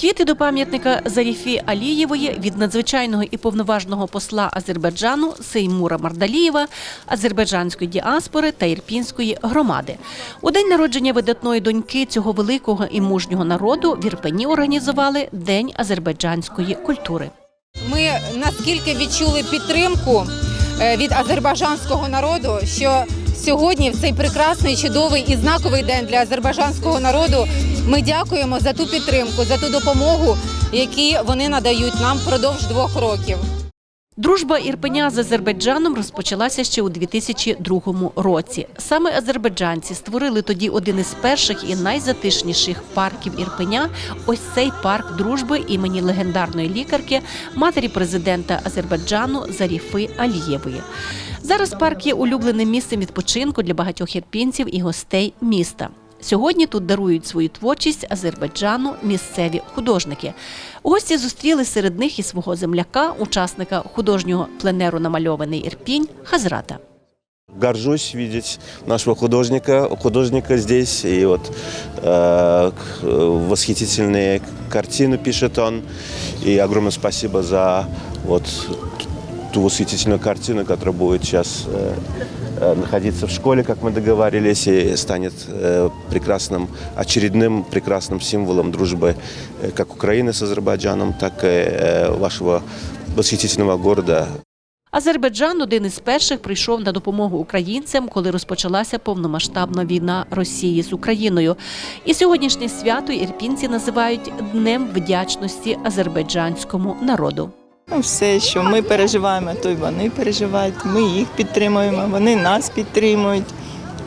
Квіти до пам'ятника Заріфі Алієвої від надзвичайного і повноважного посла Азербайджану Сеймура Мардалієва, азербайджанської діаспори та ірпінської громади. У день народження видатної доньки цього великого і мужнього народу в Ірпені організували День азербайджанської культури. Ми наскільки відчули підтримку е, від азербайджанського народу, що сьогодні, в цей прекрасний, чудовий і знаковий день для азербайджанського народу, ми дякуємо за ту підтримку, за ту допомогу, які вони надають нам впродовж двох років. Дружба Ірпеня з Азербайджаном розпочалася ще у 2002 році. Саме азербайджанці створили тоді один із перших і найзатишніших парків Ірпеня. Ось цей парк дружби імені легендарної лікарки, матері президента Азербайджану Заріфи Алієвої. Зараз парк є улюбленим місцем відпочинку для багатьох ірпінців і гостей міста. Сьогодні тут дарують свою творчість Азербайджану місцеві художники. Гості зустріли серед них і свого земляка, учасника художнього пленеру намальований Ірпінь Хазрата. Горжусь видеть нашего художника, художника здесь. И вот э, к- восхитительные картины пишет он. И огромное спасибо за вот ту восхитительную картину, которая будет сейчас э, э, находиться в школе, как мы договорились, и станет э, прекрасным, очередным прекрасным символом дружбы э, как Украины с Азербайджаном, так и э, вашего восхитительного города Азербайджан один із перших прийшов на допомогу українцям, коли розпочалася повномасштабна війна Росії з Україною. І сьогоднішнє свято ірпінці називають Днем вдячності азербайджанському народу. Ну, Все, що ми переживаємо, то й вони переживають. Ми їх підтримуємо, вони нас підтримують.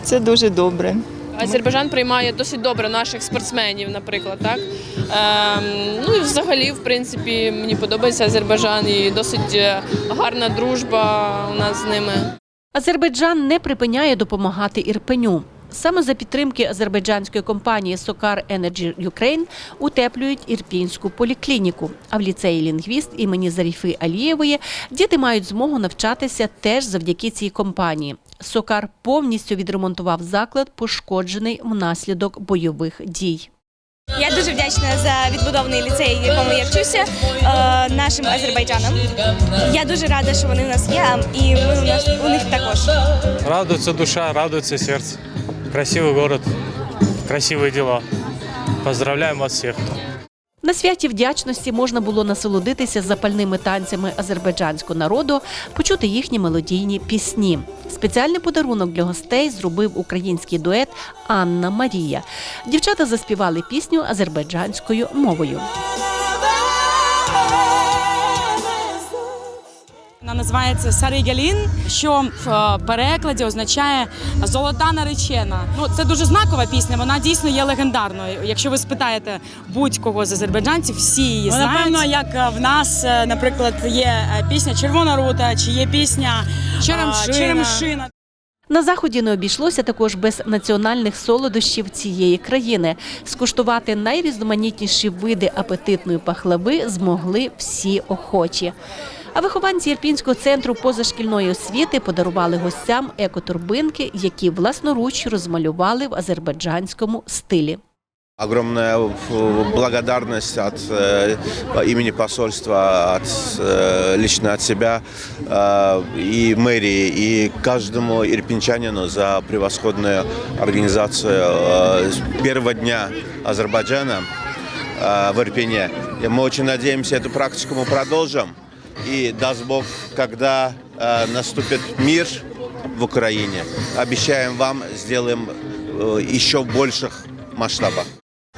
Це дуже добре. Азербайджан приймає досить добре наших спортсменів, наприклад, так ем, ну і взагалі, в принципі, мені подобається Азербайджан і досить е, гарна дружба у нас з ними. Азербайджан не припиняє допомагати Ірпеню. Саме за підтримки азербайджанської компанії Сокар Energy Ukraine утеплюють ірпінську поліклініку. А в ліцеї лінгвіст імені Заріфи Алієвої діти мають змогу навчатися теж завдяки цій компанії. Сокар повністю відремонтував заклад, пошкоджений внаслідок бойових дій. Я дуже вдячна за відбудований ліцей, в якому я вчуся, е, нашим азербайджанам. Я дуже рада, що вони у нас є, і ми у нас у них також. Радуется душа, радуется сердце. Красивый город, красивые дела. Поздравляем вас всех. На святі вдячності можна було насолодитися запальними танцями азербайджанського народу, почути їхні мелодійні пісні. Спеціальний подарунок для гостей зробив український дует Анна Марія. Дівчата заспівали пісню азербайджанською мовою. Вона називається Сарий що в е, перекладі означає золота наречена. Ну це дуже знакова пісня. Вона дійсно є легендарною. Якщо ви спитаєте будь-кого з азербайджанців, всі її Ну, знають. напевно, як е, в нас, е, наприклад, є пісня Червона рута, чи є пісня Черемшина. Черемшина. На заході не обійшлося також без національних солодощів цієї країни. Скуштувати найрізноманітніші види апетитної пахлави змогли всі охочі. А вихованці Ірпінського центру позашкільної освіти подарували гостям екоторбинки, які власноруч розмалювали в азербайджанському стилі. Огромная э, благодарность от э, имени посольства, от, э, лично от себя э, и мэрии, и каждому ирпенчанину за превосходную организацию э, с первого дня Азербайджана э, в Ирпене. И мы очень надеемся, эту практику мы продолжим. И даст Бог, когда э, наступит мир в Украине, обещаем вам, сделаем э, еще в больших масштабах.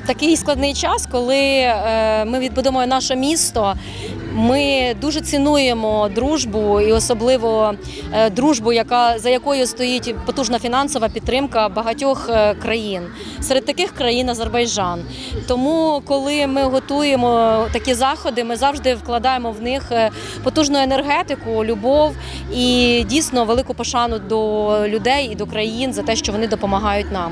такий складний час, коли е, ми відбудемо наше місто. Ми дуже цінуємо дружбу і особливо е, дружбу, яка за якою стоїть потужна фінансова підтримка багатьох е, країн. Серед таких країн Азербайджан. Тому, коли ми готуємо такі заходи, ми завжди вкладаємо в них е, потужну енергетику, любов і дійсно велику пошану до людей і до країн за те, що вони допомагають нам.